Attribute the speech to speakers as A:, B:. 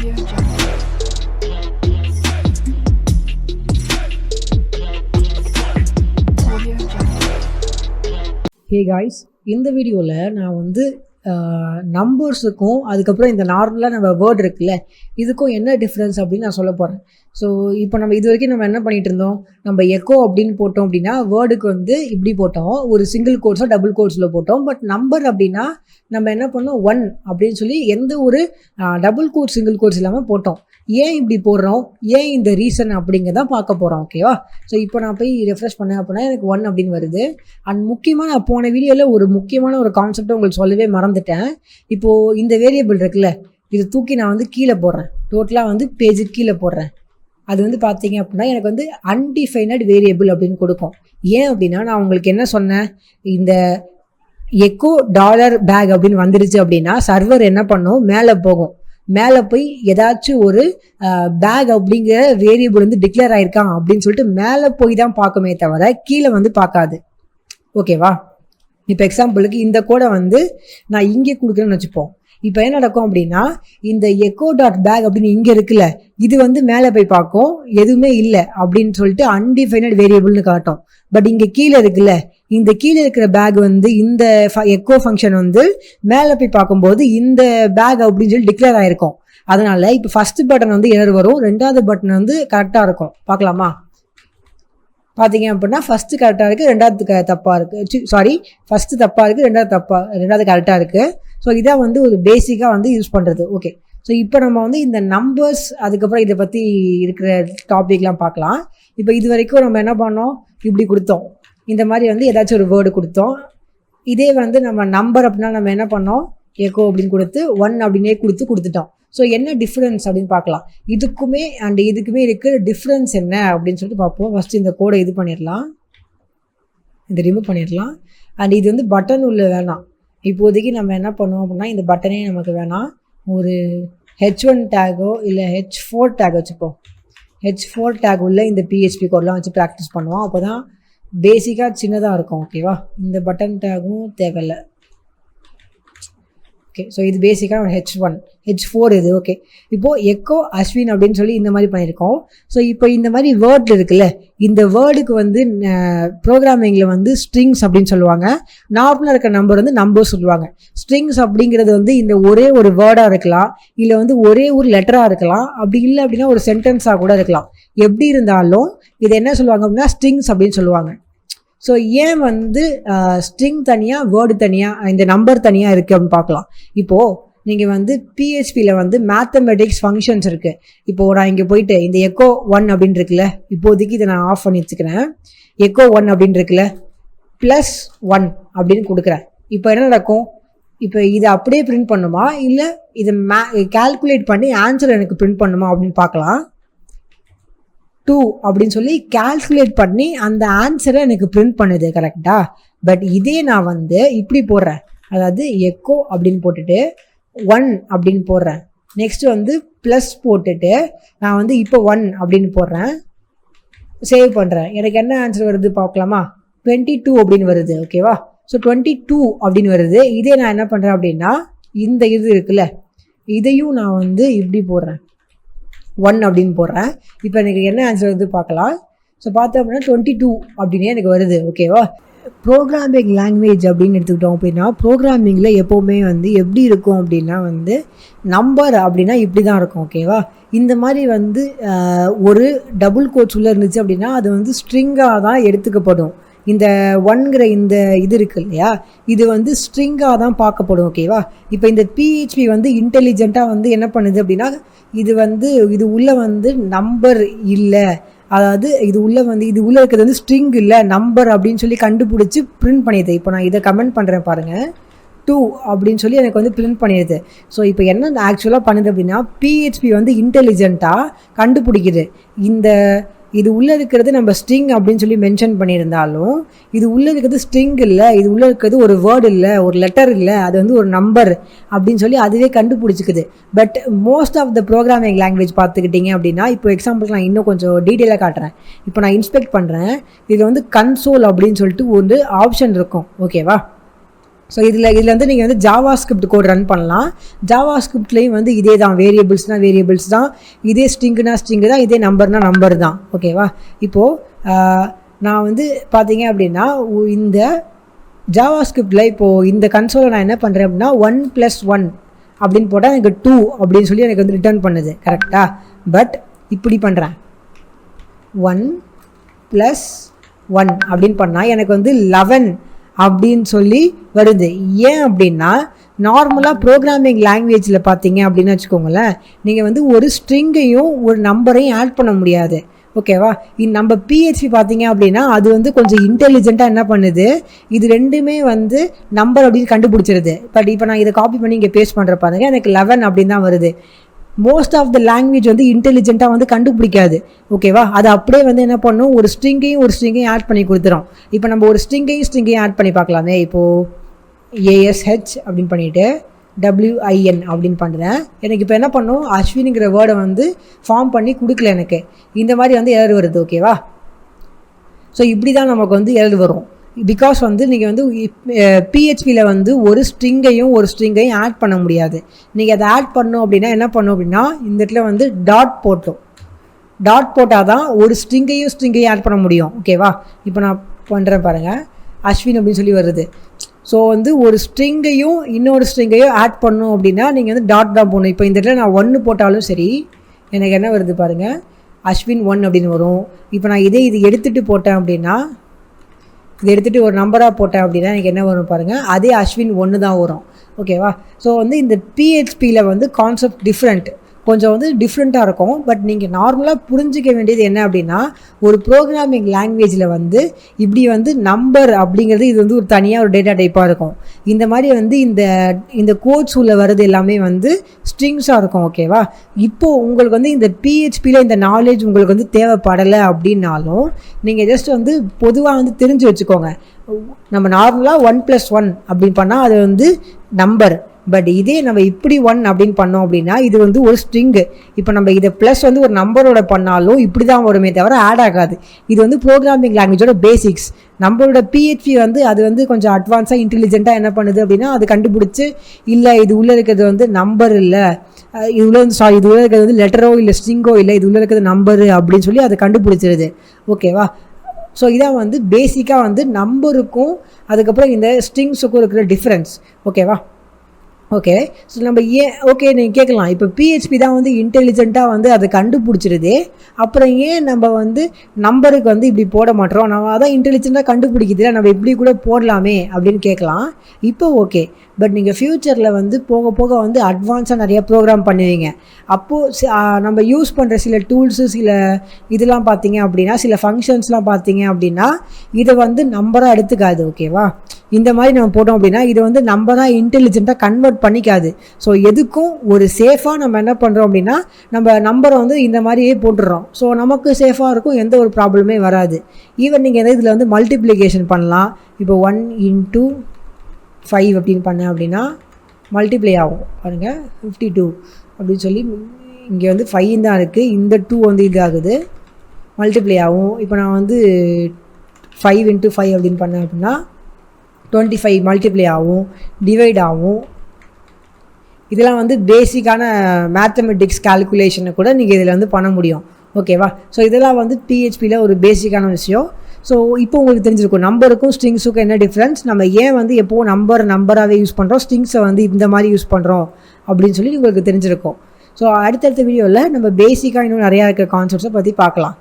A: Hey guys இந்த வீடியோவில் நான் வந்து நம்பர்ஸுக்கும் அதுக்கப்புறம் இந்த நார்மலாக நம்ம வேர்ட் இருக்குல்ல இதுக்கும் என்ன டிஃப்ரென்ஸ் அப்படின்னு நான் சொல்ல போகிறேன் ஸோ இப்போ நம்ம இது வரைக்கும் நம்ம என்ன பண்ணிகிட்டு இருந்தோம்? நம்ம எக்கோ அப்படின்னு போட்டோம் அப்படின்னா வேர்டுக்கு வந்து இப்படி போட்டோம். ஒரு சிங்கிள் கோட்ஸோ டபுள் கோட்ஸில் போட்டோம். பட் நம்பர் அப்படின்னா நம்ம என்ன பண்ணோம்? ஒன் அப்படின்னு சொல்லி எந்த ஒரு டபுள் கோட் சிங்கிள் கோட்ஸ் இல்லாமல் போட்டோம். ஏன் இப்படி போடுறோம்? ஏன் இந்த ரீசன் அப்படிங்கிறத பார்க்க போகிறோம் ஓகேவா ஸோ இப்போ நான் போய் ரெஃப்ரெஷ் பண்ணேன் அப்படின்னா எனக்கு ஒன் அப்படின்னு வருது. அண்ட் முக்கியமாக நான் போன வீடியோவில் ஒரு முக்கியமான ஒரு கான்செப்டை உங்களுக்கு சொல்லவே மறந்துட்டேன். இப்போது இந்த வேரியபிள் இருக்குல்ல இதை தூக்கி நான் வந்து கீழே போடுறேன். டோட்டலாக வந்து பேஜுக்கு கீழே போடுறேன். அது வந்து பார்த்தீங்க அப்படின்னா எனக்கு வந்து அன்டிஃபைனட் வேரியபிள் அப்படின்னு கொடுக்கும். ஏன் அப்படின்னா நான் உங்களுக்கு என்ன சொன்னேன்? இந்த எக்கோ டாலர் பேக் அப்படின்னு வந்துருச்சு அப்படின்னா சர்வர் என்ன பண்ணும்? மேலே போகும். மேலே போய் ஏதாச்சும் ஒரு பேக் அப்படிங்கிற வேரியபிள் வந்து டிக்ளேர் ஆயிருக்கான் அப்படின்னு சொல்லிட்டு மேலே போய் தான் பார்க்குமே தவிர கீழே வந்து பார்க்காது. ஓகேவா இப்போ எக்ஸாம்பிளுக்கு இந்த கோடை வந்து நான் இங்கே கொடுக்குறேன்னு வச்சுப்போம். இப்போ என்ன நடக்கும் அப்படின்னா இந்த எக்கோ டாட் பேக் அப்படின்னு இங்கே இருக்குல்ல இது வந்து மேலே போய் பார்க்கும் எதுவுமே இல்லை அப்படின்னு சொல்லிட்டு அன்டிஃபைனட் வேரியபிள்னு காட்டும். பட் இங்கே கீழே இருக்குல்ல இந்த கீழே இருக்கிற பேக் வந்து இந்த எக்கோ ஃபங்க்ஷன் வந்து மேலே போய் பார்க்கும்போது இந்த பேக் அப்படின்னு சொல்லி டிக்ளேர் ஆயிருக்கும். அதனால இப்போ ஃபர்ஸ்ட் பட்டன் வந்து எரர் வரும். ரெண்டாவது பட்டன் வந்து கரெக்டாக இருக்கும். பார்க்கலாமா? பார்த்தீங்க அப்படின்னா ஃபஸ்ட்டு கரெக்டாக இருக்குது ரெண்டாவது க தப்பாக இருக்குது சாரி ஃபஸ்ட்டு தப்பாக இருக்குது ரெண்டாவது தப்பாக ரெண்டாவது கரெக்டாக இருக்குது ஸோ இதான் வந்து ஒரு பேசிக்காக வந்து யூஸ் பண்ணுறது ஓகே ஸோ இப்போ நம்ம வந்து இந்த நம்பர்ஸ் அதுக்கப்புறம் இதை பற்றி இருக்கிற டாபிக்லாம் பார்க்கலாம். இப்போ இது வரைக்கும் நம்ம என்ன பண்ணோம்? இப்படி கொடுத்தோம். இந்த மாதிரி வந்து ஏதாச்சும் ஒரு வேர்டு கொடுத்தோம். இதே வந்து நம்ம நம்பர் அப்படின்னா நம்ம என்ன பண்ணோம்? ஏகோ அப்படின்னு கொடுத்து ஒன் அப்படின்னே கொடுத்து கொடுத்துட்டோம். ஸோ என்ன டிஃப்ரென்ஸ் அப்படின்னு பார்க்கலாம். இதுக்குமே அண்ட் இதுக்குமே இருக்கிற டிஃப்ரென்ஸ் என்ன அப்படின்னு சொல்லிட்டு பார்ப்போம். ஃபஸ்ட்டு இந்த கோடை இது பண்ணிடலாம். இந்த ரிமூவ் பண்ணிடலாம். அண்ட் இது வந்து பட்டன் உள்ள வேணாம். இப்போதைக்கு நம்ம என்ன பண்ணுவோம் அப்படின்னா இந்த பட்டனே நமக்கு வேணாம். ஒரு ஹெச் ஒன் டேகோ இல்லை ஹெச் ஃபோர் டேக் வச்சுப்போம். ஹெச் ஃபோர் டேக் உள்ள இந்த பிஹெச்பி கோட்லாம் வச்சு ப்ராக்டிஸ் பண்ணுவோம். அப்போ தான் பேசிக்காக சின்னதாக இருக்கும் ஓகேவா இந்த பட்டன் டேகும் தேவையில்லை. ஓகே ஸோ இது பேசிக்காக ஒரு ஹெச் ஒன் ஹெச் ஃபோர் இது ஓகே இப்போது எக்கோ அஸ்வின் அப்படின்னு சொல்லி இந்த மாதிரி பண்ணியிருக்கோம். ஸோ இப்போ இந்த மாதிரி வேர்ட் இருக்குல்ல இந்த வேர்டுக்கு வந்து ப்ரோக்ராமிங்கில் வந்து ஸ்ட்ரிங்ஸ் அப்படின்னு சொல்லுவாங்க. நார்மலாக இருக்க நம்பர் வந்து நம்பர் சொல்லுவாங்க. ஸ்ட்ரிங்ஸ் அப்படிங்கிறது வந்து இந்த ஒரே ஒரு வேர்டாக இருக்கலாம். இல்லை வந்து ஒரே ஒரு லெட்டராக இருக்கலாம். அப்படி இல்லை அப்படின்னா ஒரு சென்டென்ஸாக கூட இருக்கலாம். எப்படி இருந்தாலும் இது என்ன சொல்லுவாங்க அப்படின்னா ஸ்ட்ரிங்ஸ் அப்படின்னு சொல்லுவாங்க. ஸோ ஏன் வந்து ஸ்ட்ரிங் தனியாக வேர்டு தனியாக இந்த நம்பர் தனியாக இருக்குது அப்படின்னு பார்க்கலாம். இப்போது நீங்கள் வந்து பிஹெச்பியில் வந்து மேத்தமெட்டிக்ஸ் ஃபங்க்ஷன்ஸ் இருக்குது இப்போது நான் இங்கே போயிட்டு இந்த எக்கோ ஒன் அப்படின்னு இருக்குல்ல இப்போதைக்கு இதை நான் ஆஃப் பண்ணி வச்சுக்கிறேன். எக்கோ ஒன் அப்படின்னு இருக்குல்ல ப்ளஸ் ஒன் அப்படின்னு கொடுக்குறேன். இப்போ என்ன நடக்கும்? இப்போ இதை அப்படியே பிரிண்ட் பண்ணுமா? இல்லை இதை மே கால்குலேட் பண்ணி ஆன்சர் எனக்கு பிரிண்ட் பண்ணுமா அப்படின்னு பார்க்கலாம். டூ அப்படின்னு சொல்லி கால்குலேட் பண்ணி அந்த ஆன்சரை எனக்கு பிரிண்ட் பண்ணுது கரெக்டாக பட் இதே நான் வந்து இப்படி போடுறேன். அதாவது எக்கோ அப்படின்னு போட்டுட்டு ஒன் அப்படின்னு போடுறேன். நெக்ஸ்ட் வந்து ப்ளஸ் போட்டுட்டு நான் வந்து இப்போ ஒன் அப்படின்னு போடுறேன். சேவ் பண்ணுறேன் எனக்கு என்ன ஆன்சர் வருது பார்க்கலாமா? டுவெண்ட்டி டூ அப்படின்னு வருது ஓகேவா ஸோ டுவெண்ட்டி டூ அப்படின்னு வருது. இதே நான் என்ன பண்ணுறேன் அப்படின்னா இந்த இது இருக்குல்ல இதையும் நான் வந்து இப்படி போடுறேன். ஒன் அப்படின்னு போடுறேன். இப்போ எனக்கு என்ன ஆன்சர் வந்து பார்க்கலாம். ஸோ பார்த்தோம் அப்படின்னா டுவெண்ட்டி டூ அப்படின்னே எனக்கு வருது. ஓகேவா ப்ரோக்ராமிங் லாங்குவேஜ் அப்படின்னு எடுத்துக்கிட்டோம் அப்படின்னா ப்ரோக்ராமிங்கில் எப்போவுமே வந்து எப்படி இருக்கும் அப்படின்னா வந்து நம்பர் அப்படின்னா இப்படி தான் இருக்கும் ஓகேவா இந்த மாதிரி வந்து ஒரு டபுள் கோட்ஸ் உள்ளே இருந்துச்சு அப்படின்னா அது வந்து ஸ்ட்ரிங்காக தான் எடுத்துக்கப்படும். இந்த ஒன்கிற இந்த இது இருக்கு இல்லையா? இது வந்து ஸ்ட்ரிங்காக தான் பார்க்கப்படும். ஓகேவா இப்போ இந்த பிஹெச்பி வந்து இன்டெலிஜென்ட்டாக வந்து என்ன பண்ணுது அப்படின்னா இது வந்து இது உள்ளே வந்து நம்பர் இல்லை. அதாவது இது உள்ளே வந்து இது உள்ளே இருக்கிறது வந்து ஸ்ட்ரிங் இல்லை நம்பர் அப்படின்னு சொல்லி கண்டுபிடிச்சி பிரிண்ட் பண்ணிடுது இப்போ நான் இதை கமெண்ட் பண்ணுறேன் பாருங்கள் டூ அப்படின்னு சொல்லி எனக்கு வந்து பிரிண்ட் பண்ணிடுது. ஸோ இப்போ என்ன ஆக்சுவலாக பண்ணுது அப்படின்னா பிஹெச்பி வந்து இன்டெலிஜென்ட்டாக கண்டுபிடிக்குது. இந்த இது உள்ளே இருக்கிறது நம்ம ஸ்ட்ரிங் அப்படின்னு சொல்லி மென்ஷன் பண்ணியிருந்தாலும் இது உள்ளே இருக்கிறது ஸ்ட்ரிங் இல்லை இது உள்ளே இருக்கிறது ஒரு வேர்டு இல்லை ஒரு லெட்டர் இல்லை அது வந்து ஒரு நம்பர் அப்படின்னு சொல்லி அதுவே கண்டுபிடிச்சிக்குது. But most of the programming language பார்த்துக்கிட்டிங்க அப்படின்னா இப்போ எக்ஸாம்பிளுக்கு நான் இன்னும் கொஞ்சம் டீட்டெயிலாக காட்டுறேன். இப்போ நான் இன்ஸ்பெக்ட் பண்ணுறேன் இதில் வந்து கன்சோல் அப்படின்னு சொல்லிட்டு ஒரு ஆப்ஷன் இருக்கும். ஓகேவா ஸோ இதில் இதில் வந்து நீங்கள் வந்து ஜாவா ஸ்கிரிப்ட் கோட் ரன் பண்ணலாம். ஜாவா ஸ்கிரிப்ட்லேயும் வந்து இதே தான் வேரியபிள்ஸ்னால் வேரியபிள்ஸ் தான். இதே ஸ்ட்ரிங்குனா ஸ்ட்ரிங்கு தான் இதே நம்பர்னால் நம்பர் தான். ஓகேவா இப்போது நான் வந்து பார்த்தீங்க அப்படின்னா உ- இந்த ஜாவா ஸ்கிரிப்டில் இப்போது இந்த கன்சோலை நான் என்ன பண்ணுறேன் அப்படின்னா ஒன் ப்ளஸ் ஒன் அப்படின்னு போட்டால் எனக்கு டூ அப்படின்னு சொல்லி எனக்கு வந்து ரிட்டர்ன் பண்ணுது. கரெக்டாக பட் இப்படி பண்ணுறேன் ஒன் ப்ளஸ் ஒன் அப்படின்னு பண்ணால் எனக்கு வந்து லெவன் அப்படின்னு சொல்லி வருது. ஏன் அப்படின்னா நார்மலாக ப்ரோக்ராமிங் லாங்குவேஜில் பார்த்தீங்க அப்படின்னு வச்சுக்கோங்களேன் நீங்கள் வந்து ஒரு ஸ்ட்ரிங்கையும் ஒரு நம்பரையும் ஆட் பண்ண முடியாது. ஓகேவா இந்த நம்ம பிஹெச்பி பார்த்தீங்க அப்படின்னா அது வந்து கொஞ்சம் இன்டெலிஜென்ட்டாக என்ன பண்ணுது? இது ரெண்டுமே வந்து நம்பர் அப்படின்னு கண்டுபிடிச்சிருது. பட் இப்போ நான் இதை காப்பி பண்ணி இங்கே பேஸ்ட் பண்ணுற பாருங்க எனக்கு லெவன் அப்படின்னு தான் வருது. மோஸ்ட் ஆஃப் த லாங்குவேஜ் வந்து இன்டெலிஜென்ட்டாக வந்து கண்டுபிடிக்காது. ஓகேவா அது அப்படியே வந்து என்ன பண்ணும் ஒரு ஸ்ட்ரிங்கையும் ஒரு ஸ்ட்ரிங்கையும் ஆட் பண்ணி கொடுத்துரும் இப்போ நம்ம ஒரு ஸ்ட்ரிங்கையும் ஸ்ட்ரிங்கையும் ஆட் பண்ணி பார்க்கலாமே. இப்போது ஏஎஸ்ஹெச் அப்படின்னு பண்ணிவிட்டு டபிள்யூஐஎன் அப்படின்னு பண்ணுறேன் எனக்கு இப்போ என்ன பண்ணும் அஸ்வினுங்கிற வேர்டை வந்து ஃபார்ம் பண்ணி கொடுக்கல எனக்கு. இந்த மாதிரி வந்து எரர் வருது ஓகேவா ஸோ இப்படி தான் நமக்கு வந்து எழுது வரும். பிகாஸ் வந்து நீங்கள் வந்து பிஹெச்பியில் வந்து ஒரு ஸ்ட்ரிங்கையும் ஒரு ஸ்ட்ரிங்கையும் ஆட் பண்ண முடியாது. நீங்கள் அதை ஆட் பண்ணோம் அப்படின்னா என்ன பண்ணும் அப்படின்னா இந்த இடத்துல வந்து டாட் போட்டோம் டாட் போட்டால் தான் ஒரு ஸ்ட்ரிங்கையும் ஸ்ட்ரிங்கையும் ஆட் பண்ண முடியும். ஓகேவா இப்போ நான் பண்ணுறேன் பாருங்கள் அஸ்வின் அப்படின்னு சொல்லி வருது. ஸோ வந்து ஒரு ஸ்ட்ரிங்கையும் இன்னொரு ஸ்ட்ரிங்கையும் ஆட் பண்ணோம் அப்படின்னா நீங்கள் வந்து டாட் தான் போடணும். இப்போ இந்த இடத்துல நான் ஒன்று போட்டாலும் சரி எனக்கு என்ன வருது பாருங்கள் அஸ்வின் ஒன் அப்படின்னு வரும். இப்போ நான் இதே இது எடுத்துகிட்டு போட்டேன் அப்படின்னா இதை எடுத்துகிட்டு ஒரு நம்பராக போட்டேன் அப்படின்னா எனக்கு என்ன வரும் பாருங்கள் அதே அஸ்வின் ஒன்று தான் வரும் ஓகேவா ஸோ வந்து இந்த பிஹெச்பியில் வந்து கான்செப்ட் டிஃப்ரெண்ட் கொஞ்சம் வந்து டிஃப்ரெண்ட்டாக இருக்கும். பட் நீங்கள் நார்மலாக புரிஞ்சிக்க வேண்டியது என்ன அப்படின்னா ஒரு ப்ரோக்ராமிங் லாங்குவேஜில் வந்து இப்படி வந்து நம்பர் அப்படிங்கிறது இது வந்து ஒரு தனியாக ஒரு டேட்டா டைப்பாக இருக்கும். இந்த மாதிரி வந்து இந்த இந்த கோட்ஸ் உள்ள வர்றது எல்லாமே வந்து ஸ்ட்ரிங்ஸாக இருக்கும் ஓகேவா இப்போது உங்களுக்கு வந்து இந்த பிஹெச்பியில் இந்த நாலேஜ் உங்களுக்கு வந்து தேவைப்படலை அப்படின்னாலும் நீங்கள் ஜஸ்ட் வந்து பொதுவாக வந்து தெரிஞ்சு வச்சுக்கோங்க. நம்ம நார்மலாக ஒன் ப்ளஸ் ஒன் அப்படின்னு பண்ணால் அது வந்து நம்பர் பட் இதே நம்ம இப்படி ஒன் அப்படின்னு பண்ணோம் அப்படின்னா இது வந்து ஒரு ஸ்ட்ரிங்கு இப்போ நம்ம இதை ப்ளஸ் வந்து ஒரு நம்பரோட பண்ணாலும் இப்படி தான் வருமே தவிர ஆட் ஆகாது. இது வந்து ப்ரோக்ராமிங் லாங்குவேஜோட பேசிக்ஸ் நம்மளோட பிஹெச்பி வந்து அது வந்து கொஞ்சம் அட்வான்ஸாக இன்டெலிஜென்ட்டாக என்ன பண்ணுது அப்படின்னா அது கண்டுபிடிச்சி இல்லை இது உள்ளே இருக்கிறது வந்து நம்பர் இல்லை. இது உள்ள சாரி இது உள்ள இருக்கிறது வந்து லெட்டரோ இல்லை ஸ்ட்ரிங்கோ இல்லை இது உள்ள இருக்கிறது நம்பரு அப்படின்னு சொல்லி அதை கண்டுபிடிச்சிருது. ஓகேவா ஸோ இதான் வந்து பேசிக்காக வந்து நம்பருக்கும் அதுக்கப்புறம் இந்த ஸ்ட்ரிங்ஸுக்கும் இருக்கிற டிஃப்ரென்ஸ் ஓகேவா ஓகே ஸோ நம்ம ஏன் ஓகே நீங்கள் கேட்கலாம். இப்போ பிஹெச்பி தான் வந்து இன்டெலிஜென்ட்டாக வந்து அதை கண்டுபிடிச்சிருதே. அப்புறம் ஏன் நம்ம வந்து நம்பருக்கு வந்து இப்படி போட மாட்டோம்? நம்ம அதான் இன்டெலிஜென்ட்டாக கண்டுபிடிக்கிறதுல நம்ம இப்படி கூட போடலாமே அப்படின்னு கேட்கலாம். இப்போ ஓகே பட் நீங்கள் ஃப்யூச்சரில் வந்து போக போக வந்து அட்வான்ஸாக நிறைய ப்ரோக்ராம் பண்ணுவீங்க. அப்போது நம்ம யூஸ் பண்ணுற சில டூல்ஸு சில இதெல்லாம் பார்த்தீங்க அப்படின்னா சில ஃபங்க்ஷன்ஸ்லாம் பார்த்தீங்க அப்படின்னா இதை வந்து நம்பராக எடுத்துக்காது ஓகேவா இந்த மாதிரி நம்ம போட்டோம் அப்படின்னா இதை வந்து நம்ம தான் இன்டெலிஜென்ட்டாக கன்வெர்ட் பண்ணிக்காது. ஸோ எதுக்கும் ஒரு சேஃபாக நம்ம என்ன பண்ணுறோம் அப்படின்னா நம்ம நம்பரை வந்து இந்த மாதிரியே போட்டுடுறோம். ஸோ நமக்கு சேஃபாக இருக்கும் எந்த ஒரு ப்ராப்ளமே வராது. ஈவன் நீங்கள் எதாவது இதில் வந்து மல்டிப்ளிகேஷன் பண்ணலாம். இப்போ ஒன் இன்டூ ஃபைவ் அப்படின்னு பண்ணேன் அப்படின்னா மல்டிப்ளை ஆகும். பாருங்கள் ஃபிஃப்டி டூ அப்படின்னு சொல்லி இங்கே வந்து ஃபைவ் தான் இருக்குது இந்த டூ வந்து இதாகுது மல்டிப்ளை ஆகும். இப்போ நான் வந்து ஃபைவ் இன்ட்டு ஃபைவ் அப்படின்னு பண்ணேன் அப்படின்னா டுவெண்ட்டி ஃபைவ் மல்டிப்ளை ஆகும் டிவைட் ஆகும். இதெல்லாம் வந்து பேசிக்கான மேத்தமெட்டிக்ஸ் கால்குலேஷனை கூட நீங்கள் இதில் வந்து பண்ண முடியும். ஓகேவா ஸோ இதெல்லாம் வந்து பிஹெச்பியில் ஒரு பேசிக்கான விஷயம். ஸோ இப்போ உங்களுக்கு தெரிஞ்சிருக்கும் நம்பருக்கும் ஸ்ட்ரிங்ஸுக்கும் என்ன டிஃப்ரென்ஸ் நம்ம ஏன் வந்து எப்போவும் நம்பர் நம்பராகவே யூஸ் பண்ணுறோம் ஸ்ட்ரிங்ஸை வந்து இந்த மாதிரி யூஸ் பண்ணுறோம் அப்படின்னு சொல்லி உங்களுக்கு தெரிஞ்சிருக்கும். ஸோ அடுத்தடுத்த வீடியோவில் நம்ம பேசிக்காக இன்னும் நிறையா இருக்க கான்செப்ட்ஸை பற்றி பார்க்கலாம்.